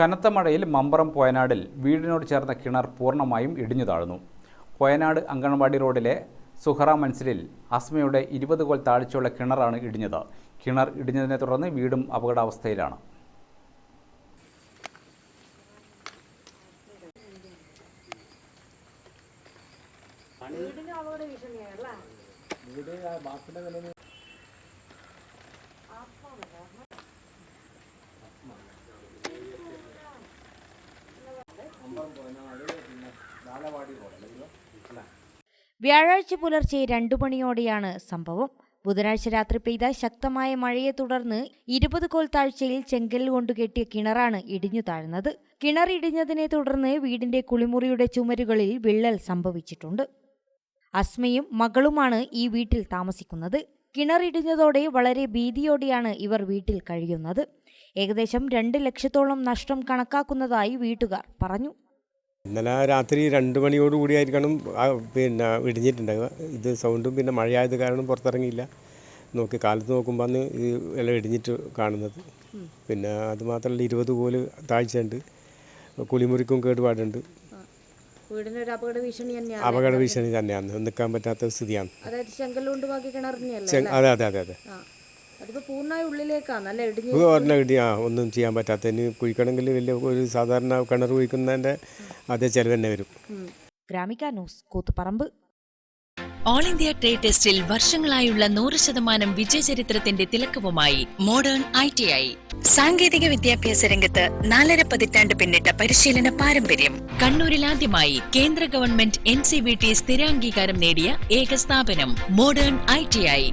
കനത്ത മഴയിൽ മമ്പറം പോയനാടിൽ വീടിനോട് ചേർന്ന കിണർ പൂർണമായും ഇടിഞ്ഞു താഴ്ന്നു. പോയനാട് അങ്കണവാടി റോഡിലെ സുഹറ മൻസിലിൽ അസ്മയുടെ ഇരുപത് കോൽ താഴ്ചയുള്ള കിണറാണ് ഇടിഞ്ഞത്. കിണർ ഇടിഞ്ഞതിനെ തുടർന്ന് വീടും അപകടാവസ്ഥയിലാണ്. വ്യാഴാഴ്ച പുലർച്ചെ രണ്ടു മണിയോടെയാണ് സംഭവം. ബുധനാഴ്ച രാത്രി പെയ്ത ശക്തമായ മഴയെ തുടർന്ന് ഇരുപത് കോൽ താഴ്ചയിൽ ചെങ്കൽ കൊണ്ട് കെട്ടിയ കിണറാണ് ഇടിഞ്ഞു താഴ്ന്നത്. കിണർ ഇടിഞ്ഞതിനെ തുടർന്ന് വീടിന്റെ കുളിമുറിയുടെ ചുമരുകളിൽ വിള്ളൽ സംഭവിച്ചിട്ടുണ്ട്. അസ്മയും മകളുമാണ് ഈ വീട്ടിൽ താമസിക്കുന്നത്. കിണർ ഇടിഞ്ഞതോടെ വളരെ ഭീതിയോടെയാണ് ഇവർ വീട്ടിൽ കഴിയുന്നത്. ഏകദേശം രണ്ട് ലക്ഷത്തോളം നഷ്ടം കണക്കാക്കുന്നതായി വീട്ടുകാർ പറഞ്ഞു. ഇന്നലെ രാത്രി രണ്ട് മണിയോട് കൂടിയായിരിക്കണം പിന്നെ ഇടിഞ്ഞിട്ടുണ്ടാവുക. ഇത് സൗണ്ടും പിന്നെ മഴയായത് കാരണം പുറത്തിറങ്ങിയില്ല. നോക്കി കാലത്ത് നോക്കുമ്പോൾ അന്ന് ഈ എല്ലാം ഇടിഞ്ഞിട്ട് കാണുന്നത്. പിന്നെ അത് മാത്രമല്ല ഇരുപത് കോൽ താഴ്ചയുണ്ട്. കുളിമുറിക്കും കേടുപാടുണ്ട്. അപകട ഭീഷണി തന്നെയാണ്. നിൽക്കാൻ പറ്റാത്ത സ്ഥിതിയാണ്. അതെ അതെ അതെ അതെ. ആ അതിപ്പോ പൂർണമായി ഉള്ളിലേക്കാണ്. അല്ലെ ഇടിഞ്ഞു ഇത് ഒരെണ്ണം ഇടി ആ ഒന്നും ചെയ്യാൻ പറ്റാത്ത ഇനി കുഴിക്കണമെങ്കിൽ വലിയ ഒരു സാധാരണ കിണർ കുഴിക്കുന്നതിന്റെ അതേ ചിലവ് തന്നെ വരും. Gramika news Koothuparamba. All India trade ടെസ്റ്റിൽ വർഷങ്ങളായുള്ള നൂറ് ശതമാനം വിജയചരിത്രത്തിന്റെ തിലക്കവുമായി മോഡേൺ ഐ ടി ഐ. സാങ്കേതിക വിദ്യാഭ്യാസ രംഗത്ത് നാലര പതിറ്റാണ്ട് പിന്നിട്ട പരിശീലന പാരമ്പര്യം. കണ്ണൂരിൽ ആദ്യമായി കേന്ദ്ര government N C V T സ്ഥിരാംഗീകാരം നേടിയ ഏക സ്ഥാപനം മോഡേൺ ഐ ടി ഐ.